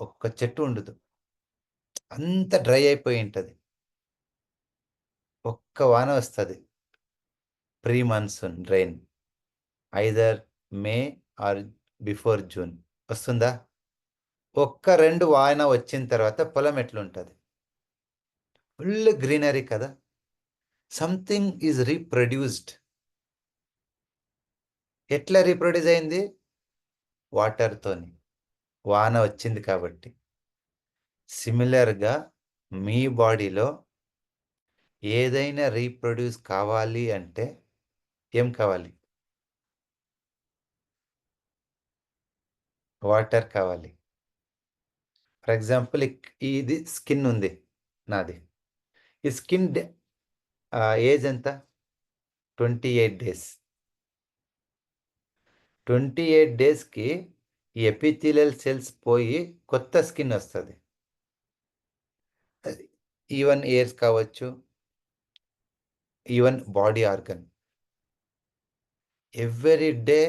ఒక్క చెట్టు ఉండదు. అంత డ్రై అయిపోయి ఉంటుంది. ఒక్క వాన వస్తుంది. Pre monsoon rain. Either May or before June. వస్తుందా? ఒక్క రెండు వాన వచ్చిన తర్వాత పొలం ఎట్లుంటుంది? ఫుల్ గ్రీనరీ కదా. Something is reproduced. ఎట్లా రీప్రొడ్యూస్ అయింది? వాటర్తోని వాన వచ్చింది కాబట్టి. సిమిలర్గా మీ బాడీలో ఏదైనా రీప్రొడ్యూస్ కావాలి అంటే ఏం కావాలి? వాటర్ కావాలి. ఫర్ ఎగ్జాంపుల్ ఇది స్కిన్ ఉంది నాది. ఈ స్కిన్ ఏజ్ ఎంత? Twenty eight days. Twenty eight డేస్కి ఈ ఎపిథీలియల్ సెల్స్ పోయి కొత్త స్కిన్ వస్తుంది. ఈవెన్ ఎయిర్స్ కావచ్చు even body organ every day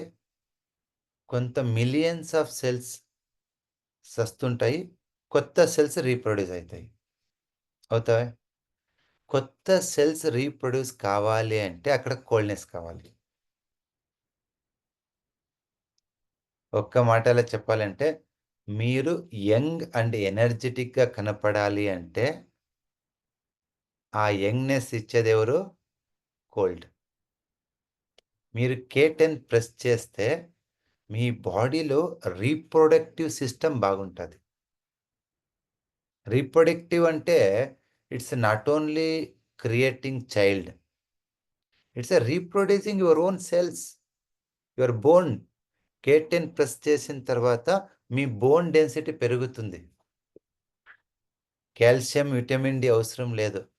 కొంత మిలియన్స్ ఆఫ్ సెల్స్ సస్తుంటాయి కొత్త సెల్స్ రీప్రొడ్యూస్ అవుతాయి అవుతాయి కొత్త సెల్స్ రీప్రొడ్యూస్ కావాలి అంటే అక్కడ కోల్డ్నెస్ కావాలి. ఒక్క మాటలో చెప్పాలంటే మీరు యంగ్ అండ్ ఎనర్జెటిక్గా కనపడాలి అంటే ఆ యంగ్నెస్ ఇచ్చేది ఎవరు? కోల్డ్. మీరు కే టెన్ ప్రెస్ చేస్తే మీ బాడీలో రీప్రొడక్టివ్ సిస్టమ్ బాగుంటుంది. రీప్రొడక్టివ్ అంటే it's not only creating child. It's a reproducing your own cells. Your bone. కే టెన్ ప్రెస్ చేసిన తర్వాత మీ బోన్ డెన్సిటీ పెరుగుతుంది. కాల్షియం విటమిన్ డి అవసరం లేదు.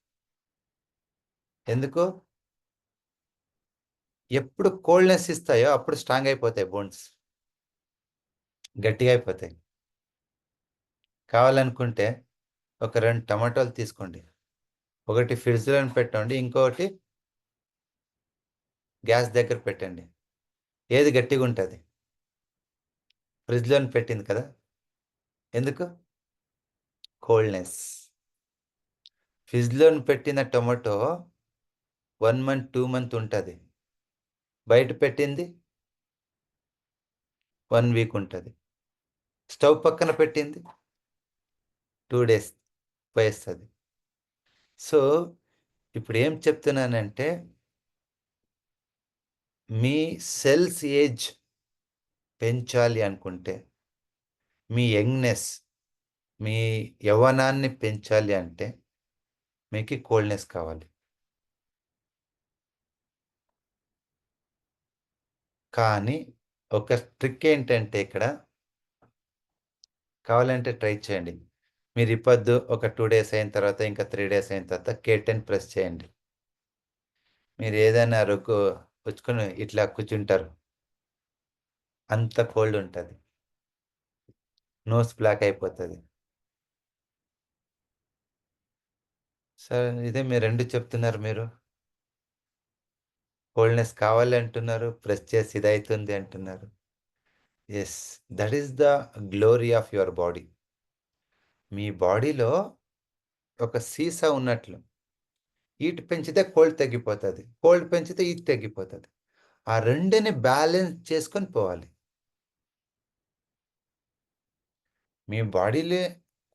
ఎందుకు? ఎప్పుడు కోల్డ్నెస్ ఇస్తాయో అప్పుడు స్ట్రాంగ్ అయిపోతాయి బోన్స్ గట్టిగా అయిపోతాయి. కావాలనుకుంటే ఒక రెండు టమాటోలు తీసుకోండి. ఒకటి ఫ్రిడ్జ్లో పెట్టండి ఇంకొకటి గ్యాస్ దగ్గర పెట్టండి. ఏది గట్టిగా ఉంటుంది ఫ్రిడ్జ్లోని పెట్టింది కదా? ఎందుకు? కోల్డ్నెస్. ఫ్రిడ్జ్లోని పెట్టిన tomato one month two month ఉంటుంది. బయట పెట్టింది? వన్ వీక్ ఉంటుంది. స్టవ్ పక్కన పెట్టింది? Two days పోయేస్తుంది. సో ఇప్పుడు ఏం చెప్తున్నానంటే మీ సెల్స్ ఏజ్ పెంచాలి అనుకుంటే మీ యంగ్నెస్ మీ యవ్వనాన్ని పెంచాలి అంటే మీకు కోల్డ్నెస్ కావాలి. కానీ ఒక ట్రిక్ ఏంటంటే ఇక్కడ కావాలంటే ట్రై చేయండి. మీరు ఇప్పొద్దు ఒక టూ డేస్ అయిన తర్వాత ఇంకా త్రీ డేస్ అయిన తర్వాత కేటెన్ ప్రెస్ చేయండి. మీరు ఏదైనా రుక్కు వచ్చుకొని ఇట్లా కూర్చుంటారు. అంత కోల్డ్ ఉంటుంది. నోస్ బ్లాక్ అయిపోతుంది. సార్ ఇదే మీరు రెండు చెప్తున్నారు మీరు. కోల్డ్నెస్ కావాలి అంటున్నారు ప్రెస్ చేసి ఇది అవుతుంది అంటున్నారు. Yes that is the glory of your body మీ బాడీలో ఒక సీసా ఉన్నట్లు. హీట్ పెంచితే కోల్డ్ తగ్గిపోతుంది. కోల్డ్ పెంచితే హీట్ తగ్గిపోతుంది. ఆ రెండుని బ్యాలెన్స్ చేసుకొని పోవాలి. మీ బాడీలో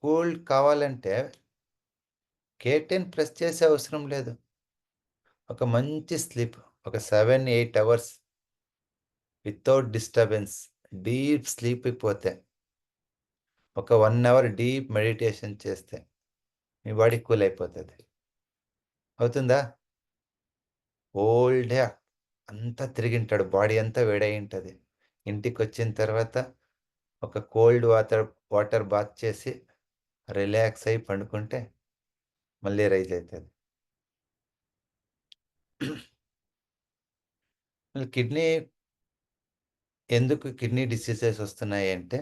కూల్ కావాలంటే కేటెన్ ప్రెస్ చేసే అవసరం లేదు. ఒక మంచి స్లీప్ ఒక seven eight hours without disturbance deep sleep పోతే ఒక వన్ అవర్ డీప్ మెడిటేషన్ చేస్తే మీ బాడీ కూల్ అయిపోతుంది. అవుతుందా? ఓల్డ్ అంతా తిరిగింటాడు బాడీ అంతా వేడై ఉంటుంది. ఇంటికి వచ్చిన తర్వాత ఒక కోల్డ్ వాటర్ వాటర్ బాత్ చేసి రిలాక్స్ అయి పండుకుంటే మళ్ళీ రైజ్ అవుతుంది కిడ్నీ ఎందుకు కిడ్నీ డిసీజెస్ వస్తున్నాయి అంటే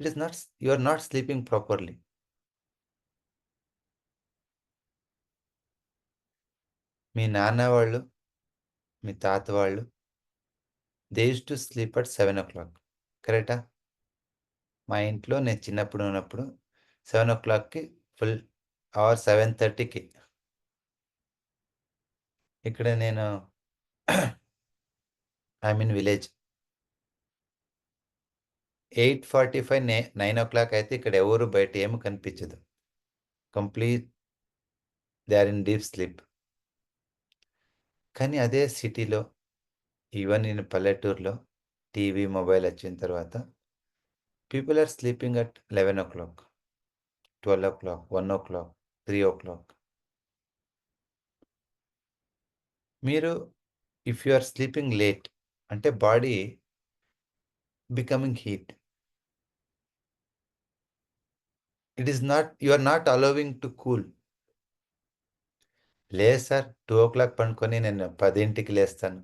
it is not you are not sleeping properly. మీ నాన్న వాళ్ళు మీ తాత వాళ్ళు they use to sleep at seven o'clock. కరెక్టా? మా ఇంట్లో నేను చిన్నప్పుడు ఉన్నప్పుడు 7:00కి ఫుల్ ఆర్ 7:30కి ఇక్కడ నేను ఐ మీన్ విలేజ్. 8:45 నే 9:00 అయితే ఇక్కడ ఎవరు బయట ఏమి కనిపించదు. Complete they are in deep sleep. కానీ అదే సిటీలో ఈవెన్ ఇన్ పల్లెటూరులో టీవీ, మొబైల్ వచ్చిన తర్వాత పీపుల్ ఆర్ స్లీపింగ్ అట్ 11:00, 12:00, 1:00, 3:00. మీరు if you are sleeping late అంటే body becoming heat. It is not you are not allowing to cool. లేదు sir 2:00 పడుకొని నేను 10కి లేస్తాను.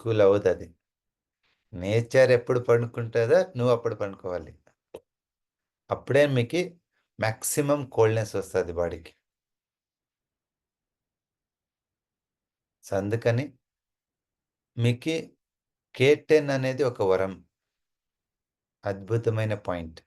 కూల్ అవుతుంది నేచర్ ఎప్పుడు పండుకుంటుందో నువ్వు అప్పుడు పడుకోవాలి. అప్పుడే మీకు మ్యాక్సిమం కోల్డ్‌నెస్ వస్తుంది బాడీకి. సో, అందుకని మీకు కేటెన్ అనేది ఒక వరం. అద్భుతమైన పాయింట్.